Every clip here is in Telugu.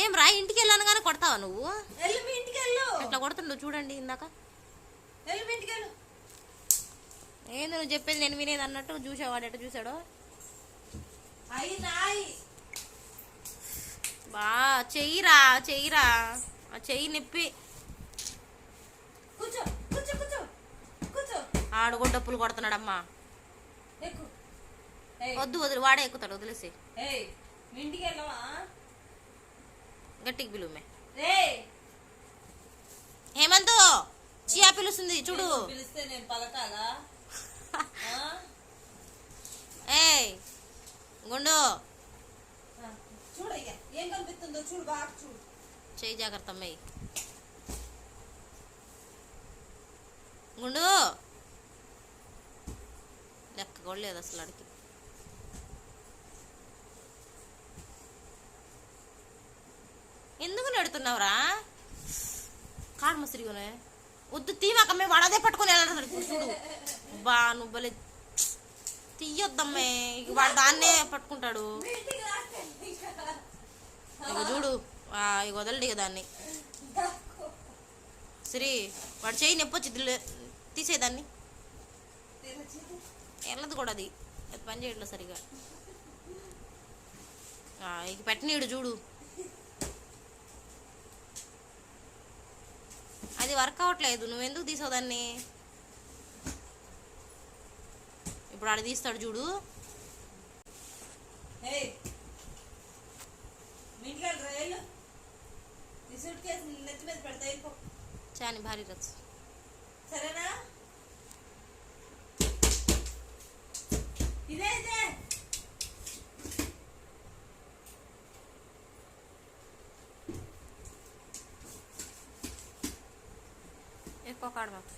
ఏం రా ఇంటికి వెళ్ళాను కానీ కొడతావా నువ్వు? ఎట్లా కొడుతుండవు చూడండి ఇందాక. ఏంది నువ్వు చెప్పేది నేను వినేది అన్నట్టు చూసావాడు ఎట్ట చూసాడో? బా చెయ్యిరా చెయ్యిరా. ఆ చెయ్యి నొప్పి. కూర్చో కూర్చో కూర్చో కూర్చో. ఆడు కూడా డప్పులు కొడుతున్నాడమ్మా. వద్దు వదిలి వాడే ఎక్కుతాడు వదిలేసి ఇంటికి వెళ్ళవా? గట్టికి పిలువమే హేమంత్ చియా పిలుస్తుంది చూడు. నేను పిలిస్తే నేను పలకాలా? ఆ? ఏయ్ గుండు. ఆ, చూడయ్యా ఏం కనిపిస్తుందో చూడు బాగా చూడు. చెయ్యి జాగ్రత్త అమ్మాయి. గుండు. లెక్క కూడా లేదు అసలు అడికి ఎందుకు నెడుతున్నావురా కాడు ముసిరిగానే. వద్దు తీమాకమ్మే వాడదే పట్టుకొని వెళ్ళాడు చూడు. బా నువ్వు భలే తీయొద్దమ్మే. వాడు దాన్నే పట్టుకుంటాడు. ఇక చూడు. ఆ, ఇక వదలడు ఇక దాన్ని. సరే వాడు చేయి నొప్పొచ్చి తీసేదాన్ని వెళ్ళదు కూడా అది. అది పని చేయట్లేదు సరిగా. ఇక పెట్టనీడు చూడు. అది వర్క్ అవ్వట్లేదు. నువ్వెందుకు తీసావు దాన్ని? ఇప్పుడు ఆడ తీస్తాడు చూడు. చాని భారీ రచ్చు. సరేనా ఇదే ఇదే ఎక్కువ కాడు మాకు.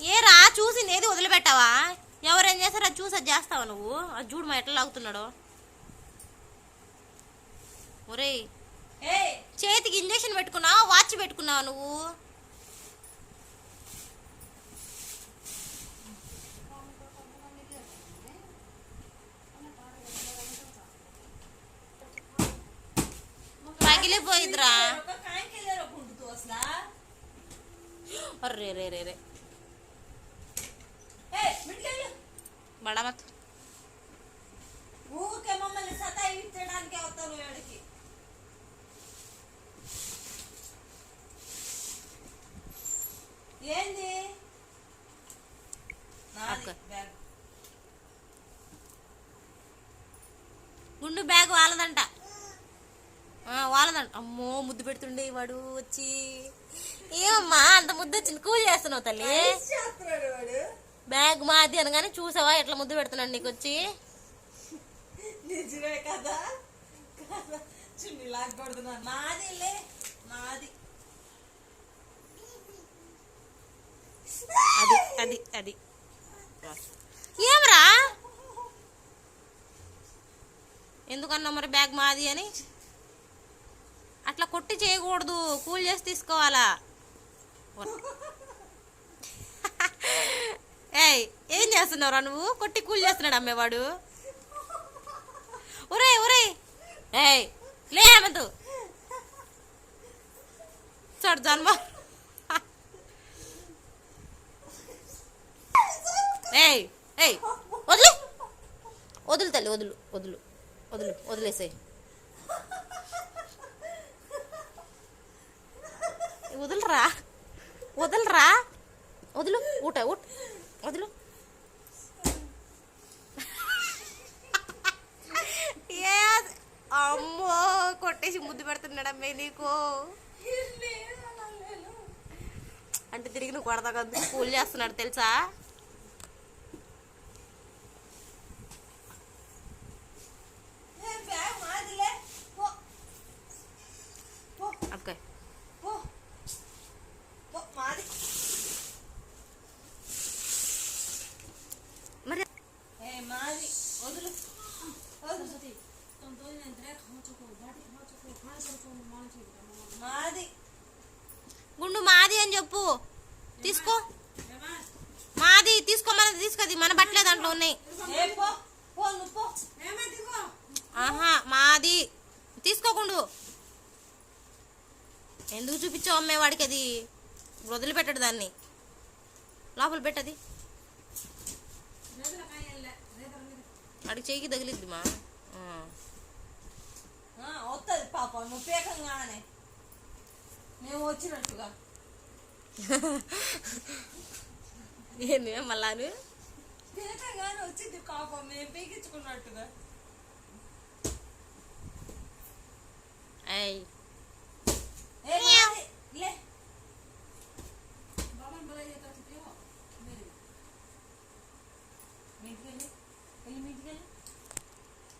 ఏరా చూసి ఏది వదిలిపెట్టావా? ఎవరేం చేస్తారో అది చూసి అది చేస్తావా నువ్వు? అది చూడు మా ఎట్లా లాగుతున్నాడో. ఒరేయ్ ఏయ్! చేతికి ఇంజక్షన్ పెట్టుకున్నావా? వాచ్ పెట్టుకున్నావా నువ్వు? రే. రే రే ఊరికే మమ్మల్ని సతాయించడానికి అవుతాను ఏడికి ఏంది? గుండు బ్యాగ్ వాళ్ళదంట. వాళ్ళదంట అమ్మో ముద్దు పెడుతుండే వాడు వచ్చి. ఏమమ్మా అంత ముద్దు వచ్చింది. కూల్ చేస్తున్నావు తల్లి. బ్యాగ్ మాది అనగానే చూసావా ఎట్లా ముద్దు పెడుతున్నాడు నీకు వచ్చి? నిజమే కదా? చున్ని నాదిలే నాది అది అది అది. ఏమరా? ఎందుకన్నా మరి బ్యాగ్ మాది అని? అట్లా కొట్టి చేయకూడదు. కూల్ చేసి తీసుకోవాలా? ఏయ్ ఏం చేస్తున్నావురా నువ్వు? కొట్టి కూల్ చేస్తున్నాడు అమ్మేవాడు. ఒరే ఒరే ఏయ్ లే హేమంతు. చూడు జన్మ. ఏయ్ ఏయ్ వదిలే. వదులు తల్లి వదులు వదులు వదులు వదిలేసేయ్. వదులురా. వదలరా. వదులు. ఊట ఊట. వదులు. ఏ అమ్మో కొట్టేసి ముద్దు పెడుతున్నాడమ్మే నీకు అంటే తిరిగి నువ్వు కొడతా కదా కూల్ చేస్తున్నాడు తెలుసా ఏ బ్యాగ్ మాదిలే పో పో ఓకే పో పో మాది మరి ఏ మాది వదులు వదులు మాది గుండు మాది అని చెప్పు? తీసుకో. మాది తీసుకో మన బట్టలే దాంట్లో ఉన్నాయి. ఏ ఆహా మాది. తీసుకోకుండు. ఎందుకు చూపించావు అమ్మే వాడికి అది? వదిలిపెట్టాడు దాన్ని. లోపల పెట్టది. వాడికి చెయ్యికి తగిలిద్ది మా. వస్తుంది పాప. నువ్వు పేకంగానే మేము వచ్చినట్టుగా. ఏంది మళ్ళాను పేకంగానే వచ్చింది మేము పీకించుకున్నట్టుగా.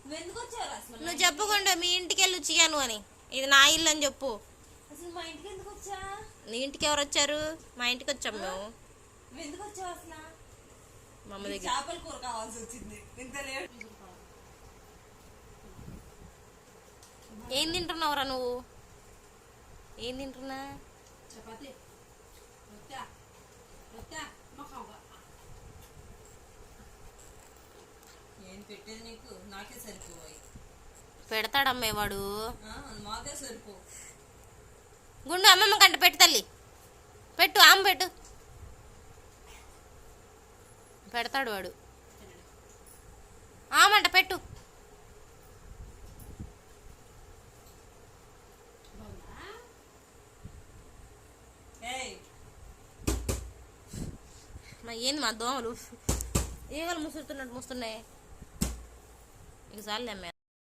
నువ్వు ఎందుకు వచ్చారు అసలు? నువ్వు చెప్పకుండా మీ ఇంటికి వెళ్ళి అని. ఇది నా ఇల్లు అని చెప్పు. అసలు మా ఇంటికి ఎందుకు వచ్చా? నీ ఇంటికి ఎవరు వచ్చారు? మా ఇంటికి వచ్చాం మేము. నువ్వు ఎందుకు వచ్చావు అసలు? మా అమ్మ నీకు దగ్గర. చేపల కూర కావాల్సి వచ్చింది. ఇంత లేట్. ఏం తింటున్నావురా నువ్వు? ఏం తింటున్నా? చపాతి. రొట్టె. రొట్టె. మొక్క ఏం పెట్టేది నీకు? నాకే సరిపోయి పెడతాడమ్మే వాడు మాకే సరిపో గుండు అమ్మమ్మ కంట పెట్టు తల్లి. పెట్టు ఆమె పెట్టు. పెడతాడు వాడు. ఆమంట పెట్టు. మా ఏంది మా దోమలు? ఈగలు ముసురుతున్నట్టు ముస్తున్నాయి. ఇక చాలే అమ్మే